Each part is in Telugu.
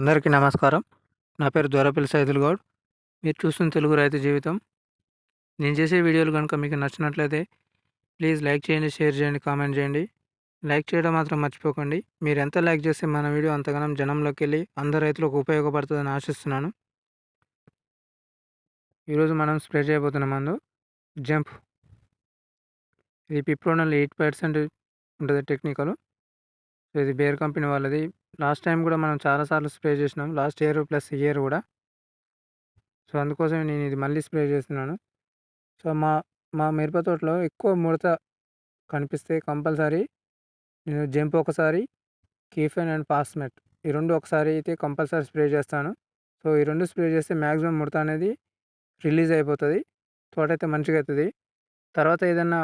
అందరికీ నమస్కారం. నా పేరు దొరపల్లి సైదుల్ గౌడ్. మీరు చూస్తున్న తెలుగు రైతు జీవితం. నేను చేసే వీడియోలు కనుక మీకు నచ్చినట్లయితే ప్లీజ్ లైక్ చేయండి షేర్ చేయండి కామెంట్ చేయండి. లైక్ చేయడం మాత్రం మర్చిపోకండి. మీరు ఎంత లైక్ చేస్తే మన వీడియో అంతగానం జనంలోకి వెళ్ళి అందరు రైతులకు ఉపయోగపడుతుందని ఆశిస్తున్నాను. ఈరోజు మనం స్ప్రే చేయబోతున్న మందు జంప్. ఇది పిప్రోనల్ ఎయిట్ పర్సెంట్ ఉంటుంది టెక్నికలు. సో ఇది బేర్ కంపెనీ వాళ్ళది. లాస్ట్ టైం కూడా మనం చాలాసార్లు స్ప్రే చేసినాం. లాస్ట్ ఇయర్ ప్లస్ ఇయర్ కూడా. సో అందుకోసం నేను ఇది మళ్ళీ స్ప్రే చేస్తున్నాను. సో మా మా మిరప తోటలో ఎక్కువ ముడత కనిపిస్తే కంపల్సరీ నేను జంప్ ఒకసారి కీఫెన్ అండ్ పాస్మెట్ ఈ రెండు ఒకసారి అయితే కంపల్సరీ స్ప్రే చేస్తాను. సో ఈ రెండు స్ప్రే చేస్తే మ్యాక్సిమం ముడత అనేది రిలీజ్ అయిపోతుంది. తోట అయితే మంచిగా అవుతుంది తర్వాత ఏదన్నా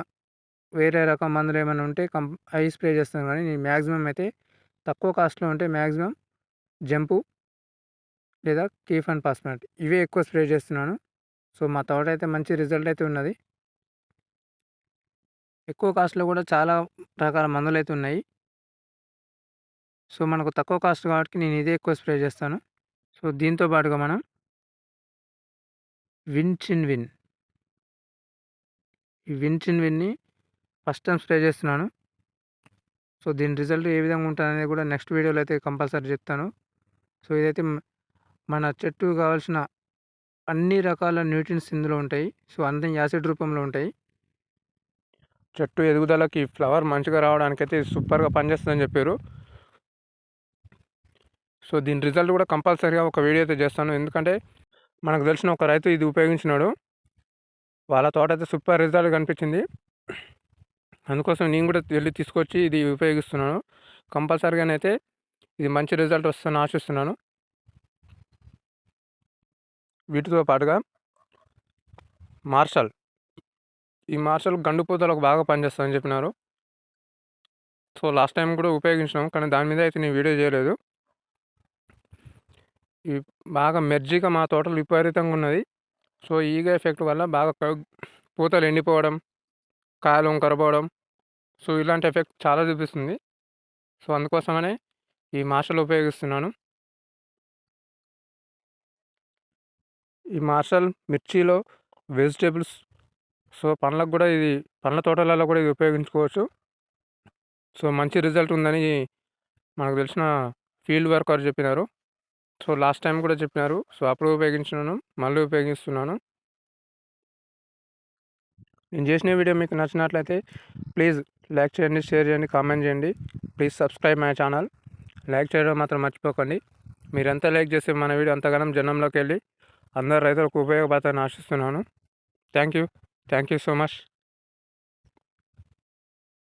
వేరే రకం మందులు ఏమైనా ఉంటే కం అవి స్ప్రే చేస్తాను కానీ నేను మ్యాక్సిమం అయితే తక్కువ కాస్ట్లో ఉంటే మ్యాక్సిమం జంపు లేదా కీఫ్ అండ్ పాస్మెంట్ ఇవే ఎక్కువ స్ప్రే చేస్తున్నాను. సో మా తోట అయితే మంచి రిజల్ట్ అయితే ఉన్నది. ఎక్కువ కాస్ట్లో కూడా చాలా రకాల మందులు అయితే ఉన్నాయి. సో మనకు తక్కువ కాస్ట్ కాబట్టి నేను ఇదే ఎక్కువ స్ప్రే చేస్తాను. సో దీంతో పాటుగా మనం విన్ చిన్ విన్. ఈ విన్ చిన్ విన్ని ఫస్ట్ టైం స్ప్రే చేస్తున్నాను. సో దీని రిజల్ట్ ఏ విధంగా ఉంటుంది అనేది కూడా నెక్స్ట్ వీడియోలో అయితే కంపల్సరీ చెప్తాను. సో ఇదైతే మన చెట్టు కావాల్సిన అన్ని రకాల న్యూట్రియన్స్ ఇందులో ఉంటాయి. సో అన్ని యాసిడ్ రూపంలో ఉంటాయి. చెట్టు ఎదుగుదలకి ఫ్లవర్ మంచిగా రావడానికి అయితే సూపర్గా పనిచేస్తుందని చెప్పారు. సో దీని రిజల్ట్ కూడా కంపల్సరీగా ఒక వీడియో అయితే చేస్తాను. ఎందుకంటే మనకు తెలిసిన ఒక రైతు ఇది ఉపయోగించినాడు. వాళ్ళ తోట అయితే సూపర్ రిజల్ట్ కనిపించింది. అందుకోసం నేను కూడా వెళ్ళి తీసుకొచ్చి ఇది ఉపయోగిస్తున్నాను. కంపల్సరీగానైతే ఇది మంచి రిజల్ట్ వస్తుందని ఆశిస్తున్నాను. వీటితో పాటుగా మార్షల్. ఈ మార్షల్ గండు పూతలకు బాగా పనిచేస్తుందని చెప్పినారు. సో లాస్ట్ టైం కూడా ఉపయోగించినాం కానీ దాని మీద అయితే నేను వీడియో చేయలేదు. ఇవి బాగా మెర్జీగా మా తోటలు విపరీతంగా ఉన్నది. సో ఈగ ఎఫెక్ట్ వల్ల బాగా పూతలు ఎండిపోవడం కాయలు వంకరపోవడం సో ఇలాంటి ఎఫెక్ట్ చాలా చూపిస్తుంది. సో అందుకోసమనే ఈ మార్షల్ ఉపయోగిస్తున్నాను. ఈ మార్షల్ మిర్చిలో వెజిటేబుల్స్ సో పండ్లకు కూడా ఇది పండ్ల తోటలలో కూడా ఇది ఉపయోగించుకోవచ్చు. సో మంచి రిజల్ట్ ఉందని మనకు తెలిసిన ఫీల్డ్ వర్కర్ చెప్పినారు. సో లాస్ట్ టైం కూడా చెప్పినారు. సో అప్పుడు ఉపయోగించినాను మళ్ళీ ఉపయోగిస్తున్నాను. నేను చేసిన వీడియో మీకు నచ్చినట్లయితే ప్లీజ్ లైక్ చేయండి షేర్ చేయండి కామెంట్ చేయండి. Please subscribe my channel. Like చేయడం మాత్రం మర్చిపోకండి. మీరు ఎంత లైక్ చేస్తే మన వీడియో అంతగానం జనంలోకి వెళ్ళి అందరు రైతులకు ఉపయోగపడతాయని ఆశిస్తున్నాను. Thank you. Thank you so much.